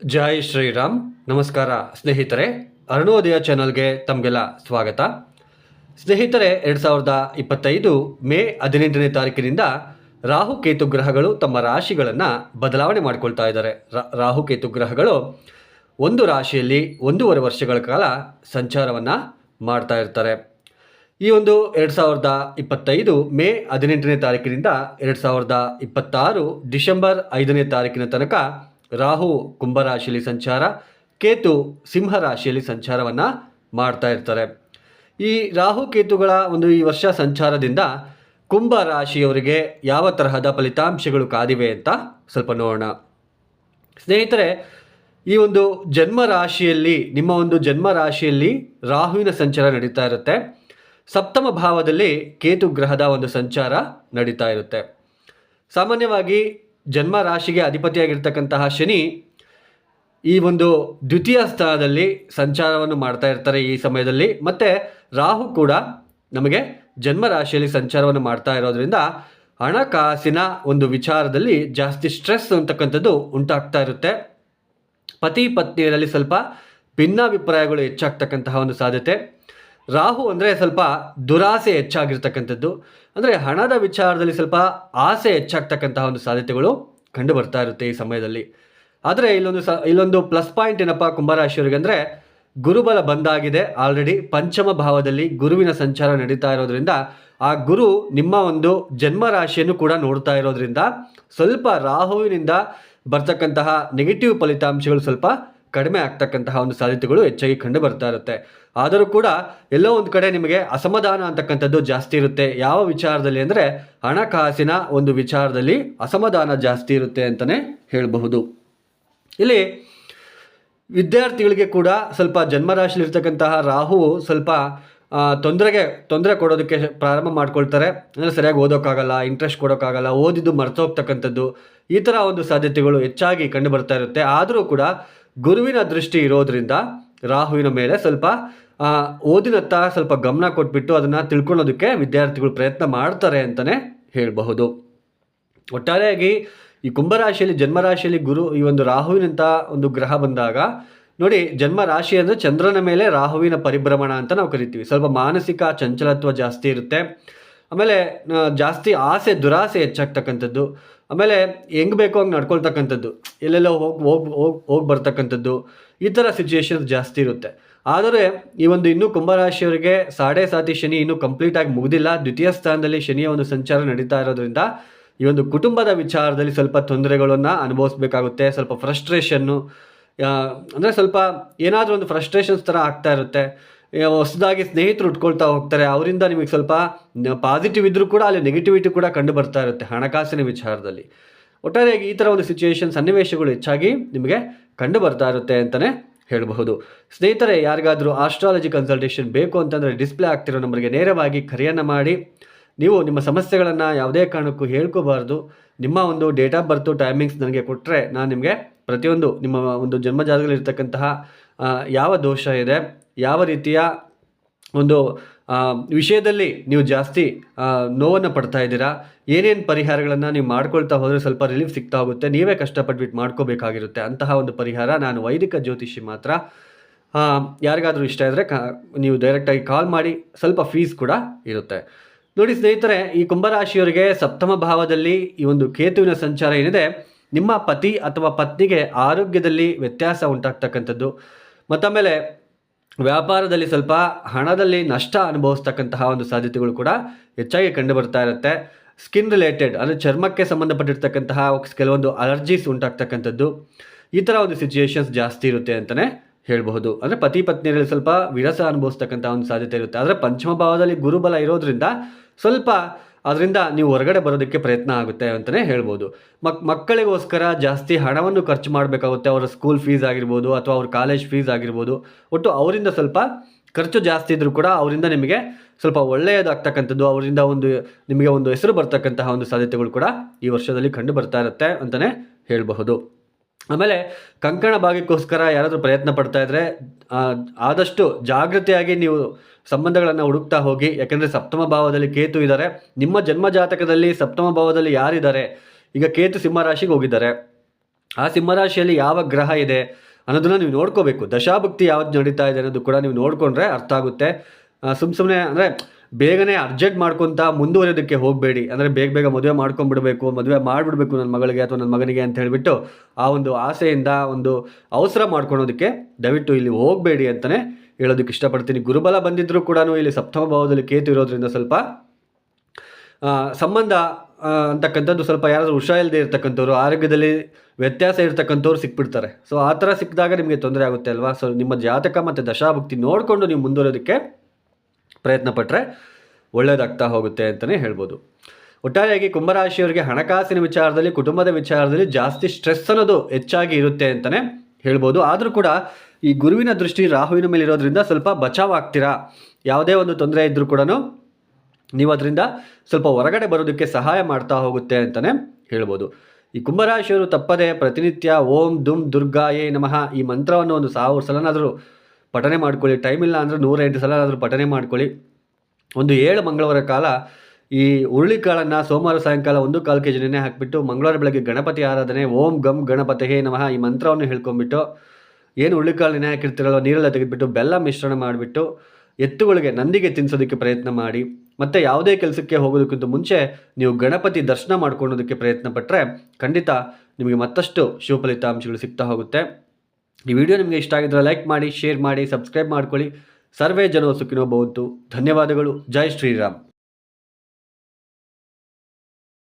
ಜೈ ಶ್ರೀರಾಮ್. ನಮಸ್ಕಾರ ಸ್ನೇಹಿತರೆ, ಅರುಣೋದಯ ಚಾನಲ್ಗೆ ತಮಗೆಲ್ಲ ಸ್ವಾಗತ. ಸ್ನೇಹಿತರೆ, ಎರಡು ಸಾವಿರದ ಇಪ್ಪತ್ತೈದು ಮೇ ಹದಿನೆಂಟನೇ ತಾರೀಕಿನಿಂದ ರಾಹು ಕೇತು ಗ್ರಹಗಳು ತಮ್ಮ ರಾಶಿಗಳನ್ನು ಬದಲಾವಣೆ ಮಾಡಿಕೊಳ್ತಾ ಇದ್ದಾರೆ. ರಾಹು ಕೇತು ಗ್ರಹಗಳು ಒಂದು ರಾಶಿಯಲ್ಲಿ ಒಂದೂವರೆ ವರ್ಷಗಳ ಕಾಲ ಸಂಚಾರವನ್ನು ಮಾಡ್ತಾ ಇರ್ತಾರೆ. ಈ ಒಂದು ಎರಡು ಸಾವಿರದ ಇಪ್ಪತ್ತೈದು ಮೇ ಹದಿನೆಂಟನೇ ತಾರೀಕಿನಿಂದ ಎರಡು ಸಾವಿರದ ಇಪ್ಪತ್ತಾರು ಡಿಸೆಂಬರ್ ಐದನೇ ತಾರೀಕಿನ ತನಕ ರಾಹು ಕುಂಭರಾಶಿಯಲ್ಲಿ ಸಂಚಾರ, ಕೇತು ಸಿಂಹ ರಾಶಿಯಲ್ಲಿ ಸಂಚಾರವನ್ನು ಮಾಡ್ತಾ ಇರ್ತಾರೆ. ಈ ರಾಹು ಕೇತುಗಳ ಒಂದು ಈ ವರ್ಷ ಸಂಚಾರದಿಂದ ಕುಂಭ ರಾಶಿಯವರಿಗೆ ಯಾವ ತರಹದ ಫಲಿತಾಂಶಗಳು ಕಾದಿವೆ ಅಂತ ಸ್ವಲ್ಪ ನೋಡೋಣ. ಸ್ನೇಹಿತರೆ, ಈ ಒಂದು ಜನ್ಮ ರಾಶಿಯಲ್ಲಿ ನಿಮ್ಮ ಒಂದು ಜನ್ಮ ರಾಶಿಯಲ್ಲಿ ರಾಹುವಿನ ಸಂಚಾರ ನಡೀತಾ ಇರುತ್ತೆ. ಸಪ್ತಮ ಭಾವದಲ್ಲಿ ಕೇತು ಗ್ರಹದ ಒಂದು ಸಂಚಾರ ನಡೀತಾ ಇರುತ್ತೆ. ಸಾಮಾನ್ಯವಾಗಿ ಜನ್ಮ ರಾಶಿಗೆ ಅಧಿಪತಿಯಾಗಿರ್ತಕ್ಕಂತಹ ಶನಿ ಈ ಒಂದು ದ್ವಿತೀಯ ಸ್ಥಾನದಲ್ಲಿ ಸಂಚಾರವನ್ನು ಮಾಡ್ತಾ ಇರ್ತಾರೆ ಈ ಸಮಯದಲ್ಲಿ. ಮತ್ತು ರಾಹು ಕೂಡ ನಮಗೆ ಜನ್ಮ ರಾಶಿಯಲ್ಲಿ ಸಂಚಾರವನ್ನು ಮಾಡ್ತಾ ಇರೋದ್ರಿಂದ ಹಣಕಾಸಿನ ಒಂದು ವಿಚಾರದಲ್ಲಿ ಜಾಸ್ತಿ ಸ್ಟ್ರೆಸ್ ಅಂತಕ್ಕಂಥದ್ದು ಉಂಟಾಗ್ತಾ ಇರುತ್ತೆ. ಪತಿ ಪತ್ನಿಯರಲ್ಲಿ ಸ್ವಲ್ಪ ಭಿನ್ನಾಭಿಪ್ರಾಯಗಳು ಹೆಚ್ಚಾಗ್ತಕ್ಕಂತಹ ಒಂದು ಸಾಧ್ಯತೆ. ರಾಹು ಅಂದರೆ ಸ್ವಲ್ಪ ದುರಾಸೆ ಹೆಚ್ಚಾಗಿರ್ತಕ್ಕಂಥದ್ದು. ಅಂದರೆ ಹಣದ ವಿಚಾರದಲ್ಲಿ ಸ್ವಲ್ಪ ಆಸೆ ಹೆಚ್ಚಾಗ್ತಕ್ಕಂತಹ ಒಂದು ಸಾಧ್ಯತೆಗಳು ಕಂಡು ಬರ್ತಾ ಇರುತ್ತೆ ಈ ಸಮಯದಲ್ಲಿ. ಆದರೆ ಇಲ್ಲೊಂದು ಸ, ಇಲ್ಲೊಂದು ಪ್ಲಸ್ ಪಾಯಿಂಟ್ ಏನಪ್ಪ ಕುಂಭರಾಶಿಯವರಿಗೆ ಅಂದರೆ ಗುರುಬಲ ಬಂದಾಗಿದೆ. ಆಲ್ರೆಡಿ ಪಂಚಮ ಭಾವದಲ್ಲಿ ಗುರುವಿನ ಸಂಚಾರ ನಡೀತಾ ಇರೋದ್ರಿಂದ ಆ ಗುರು ನಿಮ್ಮ ಒಂದು ಜನ್ಮ ರಾಶಿಯನ್ನು ಕೂಡ ನೋಡ್ತಾ ಇರೋದ್ರಿಂದ ಸ್ವಲ್ಪ ರಾಹುವಿನಿಂದ ಬರ್ತಕ್ಕಂತಹ ನೆಗೆಟಿವ್ ಫಲಿತಾಂಶಗಳು ಸ್ವಲ್ಪ ಕಡಿಮೆ ಆಗ್ತಕ್ಕಂತಹ ಒಂದು ಸಾಧ್ಯತೆಗಳು ಹೆಚ್ಚಾಗಿ ಕಂಡು ಬರ್ತಾ ಇರುತ್ತೆ. ಆದರೂ ಕೂಡ ಎಲ್ಲೋ ಒಂದು ಕಡೆ ನಿಮಗೆ ಅಸಮಾಧಾನ ಅಂತಕ್ಕಂಥದ್ದು ಜಾಸ್ತಿ ಇರುತ್ತೆ. ಯಾವ ವಿಚಾರದಲ್ಲಿ ಅಂದರೆ ಹಣಕಾಸಿನ ಒಂದು ವಿಚಾರದಲ್ಲಿ ಅಸಮಾಧಾನ ಜಾಸ್ತಿ ಇರುತ್ತೆ ಅಂತಲೇ ಹೇಳಬಹುದು. ಇಲ್ಲಿ ವಿದ್ಯಾರ್ಥಿಗಳಿಗೆ ಕೂಡ ಸ್ವಲ್ಪ ಜನ್ಮರಾಶಿಲಿರ್ತಕ್ಕಂತಹ ರಾಹು ಸ್ವಲ್ಪ ತೊಂದರೆಗೆ, ತೊಂದರೆ ಕೊಡೋದಕ್ಕೆ ಪ್ರಾರಂಭ ಮಾಡ್ಕೊಳ್ತಾರೆ. ಅಂದರೆ ಸರಿಯಾಗಿ ಓದೋಕ್ಕಾಗಲ್ಲ ಇಂಟ್ರೆಸ್ಟ್ ಕೊಡೋಕ್ಕಾಗಲ್ಲ, ಓದಿದ್ದು ಮರ್ತೋಗ್ತಕ್ಕಂಥದ್ದು ಈ ಥರ ಒಂದು ಸಾಧ್ಯತೆಗಳು ಹೆಚ್ಚಾಗಿ ಕಂಡು ಬರ್ತಾ ಇರುತ್ತೆ. ಆದರೂ ಕೂಡ ಗುರುವಿನ ದೃಷ್ಟಿ ಇರೋದ್ರಿಂದ ರಾಹುವಿನ ಮೇಲೆ ಸ್ವಲ್ಪ ಓದಿನತ್ತ ಸ್ವಲ್ಪ ಗಮನ ಕೊಟ್ಬಿಟ್ಟು ಅದನ್ನು ತಿಳ್ಕೊಳ್ಳೋದಕ್ಕೆ ವಿದ್ಯಾರ್ಥಿಗಳು ಪ್ರಯತ್ನ ಮಾಡ್ತಾರೆ ಅಂತಲೇ ಹೇಳಬಹುದು. ಒಟ್ಟಾರೆಯಾಗಿ ಈ ಕುಂಭರಾಶಿಯಲ್ಲಿ, ಜನ್ಮರಾಶಿಯಲ್ಲಿ ಗುರು ಈ ಒಂದು ರಾಹುವಿನಂಥ ಒಂದು ಗ್ರಹ ಬಂದಾಗ, ನೋಡಿ ಜನ್ಮ ರಾಶಿ ಅಂದರೆ ಚಂದ್ರನ ಮೇಲೆ ರಾಹುವಿನ ಪರಿಭ್ರಮಣ ಅಂತ ನಾವು ಕರಿತೀವಿ. ಸ್ವಲ್ಪ ಮಾನಸಿಕ ಚಂಚಲತ್ವ ಜಾಸ್ತಿ ಇರುತ್ತೆ. ಆಮೇಲೆ ಜಾಸ್ತಿ ಆಸೆ, ದುರಾಸೆ ಹೆಚ್ಚಾಗ್ತಕ್ಕಂಥದ್ದು. ಆಮೇಲೆ, ಹೆಂಗೆ ಬೇಕೋ ಹಂಗೆ ನಡ್ಕೊಳ್ತಕ್ಕಂಥದ್ದು. ಎಲ್ಲೆಲ್ಲೋ ಹೋಗಿ ಹೋಗಿ ಹೋಗಿ ಹೋಗಿ ಬರ್ತಕ್ಕಂಥದ್ದು. ಈ ಥರ ಸಿಚುಯೇಷನ್ಸ್ ಜಾಸ್ತಿ ಇರುತ್ತೆ. ಆದರೆ, ಈ ಒಂದು ಇನ್ನೂ ಕುಂಭರಾಶಿಯವರಿಗೆ ಸಾಡೆ ಸಾತಿ ಶನಿ ಇನ್ನೂ ಕಂಪ್ಲೀಟಾಗಿ ಮುಗಿದಿಲ್ಲ. ದ್ವಿತೀಯ ಸ್ಥಾನದಲ್ಲಿ ಶನಿಯ ಒಂದು ಸಂಚಾರ ನಡೀತಾ ಇರೋದ್ರಿಂದ, ಈ ಒಂದು ಕುಟುಂಬದ ವಿಚಾರದಲ್ಲಿ ಸ್ವಲ್ಪ ತೊಂದರೆಗಳನ್ನು ಅನುಭವಿಸ್ಬೇಕಾಗುತ್ತೆ. ಸ್ವಲ್ಪ ಫ್ರಸ್ಟ್ರೇಷನ್ನು ಅಂದರೆ ಸ್ವಲ್ಪ ಏನಾದರೂ ಒಂದು ಫ್ರಸ್ಟ್ರೇಷನ್ಸ್ ಥರ ಆಗ್ತಾ ಇರುತ್ತೆ. ಹೊಸದಾಗಿ ಸ್ನೇಹಿತರು ಉಟ್ಕೊಳ್ತಾ ಹೋಗ್ತಾರೆ, ಅವರಿಂದ ನಿಮಗೆ ಸ್ವಲ್ಪ ಪಾಸಿಟಿವ್ ಇದ್ದರೂ ಕೂಡ ಅಲ್ಲಿ ನೆಗೆಟಿವಿಟಿ ಕೂಡ ಕಂಡು ಬರ್ತಾ ಇರುತ್ತೆ ಹಣಕಾಸಿನ ವಿಚಾರದಲ್ಲಿ. ಒಟ್ಟಾರೆಯಾಗಿ ಈ ಥರ ಒಂದು ಸಿಚುವೇಶನ್ ಸನ್ನಿವೇಶಗಳು ಹೆಚ್ಚಾಗಿ ನಿಮಗೆ ಕಂಡು ಬರ್ತಾ ಇರುತ್ತೆ ಅಂತಲೇ ಹೇಳಬಹುದು. ಸ್ನೇಹಿತರೆ, ಯಾರಿಗಾದರೂ ಆಸ್ಟ್ರಾಲಜಿ ಕನ್ಸಲ್ಟೇಷನ್ ಬೇಕು ಅಂತಂದರೆ ಡಿಸ್ಪ್ಲೇ ಆಗ್ತಿರೋ ನಂಬರ್ಗೆ ನೇರವಾಗಿ ಕರೆಯನ್ನು ಮಾಡಿ. ನೀವು ನಿಮ್ಮ ಸಮಸ್ಯೆಗಳನ್ನು ಯಾವುದೇ ಕಾರಣಕ್ಕೂ ಹೇಳ್ಕೋಬಾರ್ದು. ನಿಮ್ಮ ಒಂದು ಡೇಟ್ ಆಫ್ ಬರ್ತು ಟೈಮಿಂಗ್ಸ್ ನನಗೆ ಕೊಟ್ಟರೆ ನಾನು ನಿಮಗೆ ಪ್ರತಿಯೊಂದು ನಿಮ್ಮ ಒಂದು ಜನ್ಮ ಇರ್ತಕ್ಕಂತಹ ಯಾವ ದೋಷ ಇದೆ ಯಾವ ರೀತಿಯ ಒಂದು ವಿಷಯದಲ್ಲಿ ನೀವು ಜಾಸ್ತಿ ನೋವನ್ನು ಪಡ್ತಾ ಇದ್ದೀರಾ? ಏನೇನು ಪರಿಹಾರಗಳನ್ನು ನೀವು ಮಾಡ್ಕೊಳ್ತಾ ಹೋದರೆ ಸ್ವಲ್ಪ ರಿಲೀಫ್ ಸಿಗ್ತಾ ಹೋಗುತ್ತೆ. ನೀವೇ ಕಷ್ಟಪಟ್ಬಿಟ್ಟು ಮಾಡ್ಕೋಬೇಕಾಗಿರುತ್ತೆ. ಅಂತಹ ಒಂದು ಪರಿಹಾರ ನಾನು ವೈದಿಕ ಜ್ಯೋತಿಷಿ ಮಾತ್ರ. ಯಾರಿಗಾದರೂ ಇಷ್ಟ ಇದ್ದರೆ ಕ, ನೀವು ಡೈರೆಕ್ಟಾಗಿ ಕಾಲ್ ಮಾಡಿ. ಸ್ವಲ್ಪ ಫೀಸ್ ಕೂಡ ಇರುತ್ತೆ. ನೋಡಿ ಸ್ನೇಹಿತರೆ, ಈ ಕುಂಭರಾಶಿಯವರಿಗೆ ಸಪ್ತಮ ಭಾವದಲ್ಲಿ ಈ ಒಂದು ಕೇತುವಿನ ಸಂಚಾರ ಏನಿದೆ, ನಿಮ್ಮ ಪತಿ ಅಥವಾ ಪತ್ನಿಗೆ ಆರೋಗ್ಯದಲ್ಲಿ ವ್ಯತ್ಯಾಸ ಉಂಟಾಗ್ತಕ್ಕಂಥದ್ದು. ಮತ್ತಾಮೇಲೆ ವ್ಯಾಪಾರದಲ್ಲಿ ಸ್ವಲ್ಪ ಹಣದಲ್ಲಿ ನಷ್ಟ ಅನುಭವಿಸ್ತಕ್ಕಂತಹ ಒಂದು ಸಾಧ್ಯತೆಗಳು ಕೂಡ ಹೆಚ್ಚಾಗಿ ಕಂಡು ಬರ್ತಾ ಇರುತ್ತೆ. ಸ್ಕಿನ್ ರಿಲೇಟೆಡ್ ಅಂದರೆ ಚರ್ಮಕ್ಕೆ ಸಂಬಂಧಪಟ್ಟಿರ್ತಕ್ಕಂತಹ ಕೆಲವೊಂದು ಅಲರ್ಜೀಸ್ ಉಂಟಾಗ್ತಕ್ಕಂಥದ್ದು. ಈ ಥರ ಒಂದು ಸಿಚುಯೇಷನ್ಸ್ ಜಾಸ್ತಿ ಇರುತ್ತೆ ಅಂತಲೇ ಹೇಳಬಹುದು. ಅಂದರೆ ಪತಿ ಪತ್ನಿಯರಲ್ಲಿ ಸ್ವಲ್ಪ ವಿರಸ ಅನುಭವಿಸ್ತಕ್ಕಂಥ ಒಂದು ಸಾಧ್ಯತೆ ಇರುತ್ತೆ. ಆದರೆ ಪಂಚಮ ಭಾವದಲ್ಲಿ ಗುರುಬಲ ಇರೋದ್ರಿಂದ ಸ್ವಲ್ಪ ಅದರಿಂದ ನೀವು ಹೊರಗಡೆ ಬರೋದಕ್ಕೆ ಪ್ರಯತ್ನ ಆಗುತ್ತೆ ಅಂತಲೇ ಹೇಳ್ಬೋದು. ಮಕ್, ಮಕ್ಕಳಿಗೋಸ್ಕರ ಜಾಸ್ತಿ ಹಣವನ್ನು ಖರ್ಚು ಮಾಡಬೇಕಾಗುತ್ತೆ. ಅವರ ಸ್ಕೂಲ್ ಫೀಸ್ ಆಗಿರ್ಬೋದು ಅಥವಾ ಅವ್ರ ಕಾಲೇಜ್ ಫೀಸ್ ಆಗಿರ್ಬೋದು. ಒಟ್ಟು ಅವರಿಂದ ಸ್ವಲ್ಪ ಖರ್ಚು ಜಾಸ್ತಿ ಇದ್ದರೂ ಕೂಡ ಅವರಿಂದ ನಿಮಗೆ ಸ್ವಲ್ಪ ಒಳ್ಳೆಯದಾಗ್ತಕ್ಕಂಥದ್ದು, ಅವರಿಂದ ಒಂದು, ನಿಮಗೆ ಒಂದು ಹೆಸರು ಬರ್ತಕ್ಕಂತಹ ಒಂದು ಸಾಧ್ಯತೆಗಳು ಕೂಡ ಈ ವರ್ಷದಲ್ಲಿ ಕಂಡು ಬರ್ತಾ ಇರುತ್ತೆ ಅಂತಲೇ ಹೇಳಬಹುದು. ಆಮೇಲೆ ಕಂಕಣ ಭಾಗಕ್ಕೋಸ್ಕರ ಯಾರಾದರೂ ಪ್ರಯತ್ನ ಪಡ್ತಾ ಇದ್ದರೆ ಆದಷ್ಟು ಜಾಗೃತಿಯಾಗಿ ನೀವು ಸಂಬಂಧಗಳನ್ನು ಹುಡುಕ್ತಾ ಹೋಗಿ. ಯಾಕೆಂದರೆ ಸಪ್ತಮ ಭಾವದಲ್ಲಿ ಕೇತು ಇದ್ದಾರೆ. ನಿಮ್ಮ ಜನ್ಮ ಜಾತಕದಲ್ಲಿ ಸಪ್ತಮ ಭಾವದಲ್ಲಿ ಯಾರಿದ್ದಾರೆ? ಈಗ ಕೇತು ಸಿಂಹರಾಶಿಗೆ ಹೋಗಿದ್ದಾರೆ. ಆ ಸಿಂಹರಾಶಿಯಲ್ಲಿ ಯಾವ ಗ್ರಹ ಇದೆ ಅನ್ನೋದನ್ನ ನೀವು ನೋಡ್ಕೋಬೇಕು. ದಶಾಭಕ್ತಿ ಯಾವ್ದು ನಡೀತಾ ಇದೆ ಅನ್ನೋದು ಕೂಡ ನೀವು ನೋಡಿಕೊಂಡ್ರೆ ಅರ್ಥ ಆಗುತ್ತೆ. ಸುಮ್ಮ ಸುಮ್ಮನೆ ಅಂದರೆ ಬೇಗನೆ ಅರ್ಜೆಂಟ್ ಮಾಡ್ಕೊತ ಮುಂದುವರಿಯೋದಕ್ಕೆ ಹೋಗಬೇಡಿ. ಅಂದರೆ ಬೇಗ ಬೇಗ ಮದುವೆ ಮಾಡ್ಕೊಂಬಿಡಬೇಕು ಮದುವೆ ಮಾಡಿಬಿಡ್ಬೇಕು ನನ್ನ ಮಗಳಿಗೆ ಅಥವಾ ನನ್ನ ಮಗನಿಗೆ ಅಂತ ಹೇಳಿಬಿಟ್ಟು ಆ ಒಂದು ಆಸೆಯಿಂದ ಒಂದು ಅವಸರ ಮಾಡ್ಕೊಳೋದಕ್ಕೆ ದಯವಿಟ್ಟು ಇಲ್ಲಿ ಹೋಗಬೇಡಿ ಅಂತಲೇ ಹೇಳೋದಕ್ಕೆ ಇಷ್ಟಪಡ್ತೀನಿ. ಗುರುಬಲ ಬಂದಿದ್ದರೂ ಕೂಡ ಇಲ್ಲಿ ಸಪ್ತಮ ಭಾವದಲ್ಲಿ ಕೇತು ಇರೋದ್ರಿಂದ ಸ್ವಲ್ಪ ಸಂಬಂಧ ಅಂತಕ್ಕಂಥದ್ದು ಸ್ವಲ್ಪ ಯಾರಾದರೂ ಹುಷಾರಿಲ್ಲದೆ ಇರ್ತಕ್ಕಂಥವ್ರು, ಆರೋಗ್ಯದಲ್ಲಿ ವ್ಯತ್ಯಾಸ ಇರ್ತಕ್ಕಂಥವ್ರು ಸಿಕ್ಬಿಡ್ತಾರೆ. ಸೊ ಆ ಥರ ಸಿಕ್ಕಿದಾಗ ನಿಮಗೆ ತೊಂದರೆ ಆಗುತ್ತೆ ಅಲ್ವಾ? ಸೊ ನಿಮ್ಮ ಜಾತಕ ಮತ್ತು ದಶಾಭಕ್ತಿ ನೋಡಿಕೊಂಡು ನೀವು ಮುಂದುವರೋದಕ್ಕೆ ಪ್ರಯತ್ನ ಪಟ್ಟರೆ ಒಳ್ಳೆಯದಾಗ್ತಾ ಹೋಗುತ್ತೆ ಅಂತಲೇ ಹೇಳ್ಬೋದು. ಒಟ್ಟಾರೆಯಾಗಿ ಕುಂಭರಾಶಿಯವರಿಗೆ ಹಣಕಾಸಿನ ವಿಚಾರದಲ್ಲಿ, ಕುಟುಂಬದ ವಿಚಾರದಲ್ಲಿ ಜಾಸ್ತಿ ಸ್ಟ್ರೆಸ್ ಅನ್ನೋದು ಹೆಚ್ಚಾಗಿ ಇರುತ್ತೆ ಅಂತಲೇ ಹೇಳ್ಬೋದು. ಆದರೂ ಕೂಡ ಈ ಗುರುವಿನ ದೃಷ್ಟಿ ರಾಹುವಿನ ಮೇಲೆ ಇರೋದ್ರಿಂದ ಸ್ವಲ್ಪ ಬಚಾವ್ ಆಗ್ತೀರಾ ಯಾವುದೇ ಒಂದು ತೊಂದರೆ ಇದ್ದರೂ ಕೂಡ ನೀವು ಅದರಿಂದ ಸ್ವಲ್ಪ ಹೊರಗಡೆ ಬರೋದಕ್ಕೆ ಸಹಾಯ ಮಾಡ್ತಾ ಹೋಗುತ್ತೆ ಅಂತಲೇ ಹೇಳ್ಬೋದು. ಈ ಕುಂಭರಾಶಿಯವರು ತಪ್ಪದೆ ಪ್ರತಿನಿತ್ಯ ಓಂ ದುಮ್ ದುರ್ಗಾಯೇ ನಮಃ ಈ ಮಂತ್ರವನ್ನು ಒಂದು ಸಾವಿರ ಸಲನಾದರೂ ಪಠನೆ ಮಾಡ್ಕೊಳ್ಳಿ. ಟೈಮ್ ಇಲ್ಲ ಅಂದರೆ ನೂರೆಂಟು ಸಲ ಆದರೂ ಪಠನೆ ಮಾಡ್ಕೊಳ್ಳಿ. ಒಂದು ಏಳು ಮಂಗಳವಾರ ಕಾಲ ಈ ಹುರುಳಿಕಾಳನ್ನು ಸೋಮವಾರ ಸಾಯಂಕಾಲ ಒಂದು ಕಾಲು ಕೆ ಜಿನೇ ಹಾಕಿಬಿಟ್ಟು ಮಂಗಳವಾರ ಬೆಳಗ್ಗೆ ಗಣಪತಿ ಆರಾಧನೆ, ಓಂ ಗಮ್ ಗಣಪತಿಹೇ ನಮಃ ಈ ಮಂತ್ರವನ್ನು ಹೇಳ್ಕೊಂಬಿಟ್ಟು ಏನು ಹುರುಳಿಕಾಳು ನೆನೆ ಹಾಕಿರ್ತೀರಲ್ಲ ನೀರೆಲ್ಲ ತೆಗೆದುಬಿಟ್ಟು ಬೆಲ್ಲ ಮಿಶ್ರಣ ಮಾಡಿಬಿಟ್ಟು ಎತ್ತುಗಳಿಗೆ ನಂದಿಗೆ ತಿನ್ನಿಸೋದಕ್ಕೆ ಪ್ರಯತ್ನ ಮಾಡಿ. ಮತ್ತು ಯಾವುದೇ ಕೆಲಸಕ್ಕೆ ಹೋಗೋದಕ್ಕಿಂತ ಮುಂಚೆ ನೀವು ಗಣಪತಿ ದರ್ಶನ ಮಾಡ್ಕೊಳ್ಳೋದಕ್ಕೆ ಪ್ರಯತ್ನ ಪಟ್ಟರೆ ಖಂಡಿತ ನಿಮಗೆ ಮತ್ತಷ್ಟು ಶಿವ ಫಲಿತಾಂಶಗಳು ಸಿಗ್ತಾ ಹೋಗುತ್ತೆ. ಈ ವಿಡಿಯೋ ನಿಮಗೆ ಇಷ್ಟ ಆಗಿದ್ರೆ ಲೈಕ್ ಮಾಡಿ ಶೇರ್ ಮಾಡಿ ಸಬ್ಸ್ಕ್ರೈಬ್ ಮಾಡ್ಕೊಳ್ಳಿ. ಸರ್ವೇ ಜನ ಸುಖಿನೋ ಧನ್ಯವಾದಗಳು. ಜೈ ಶ್ರೀರಾಮ್.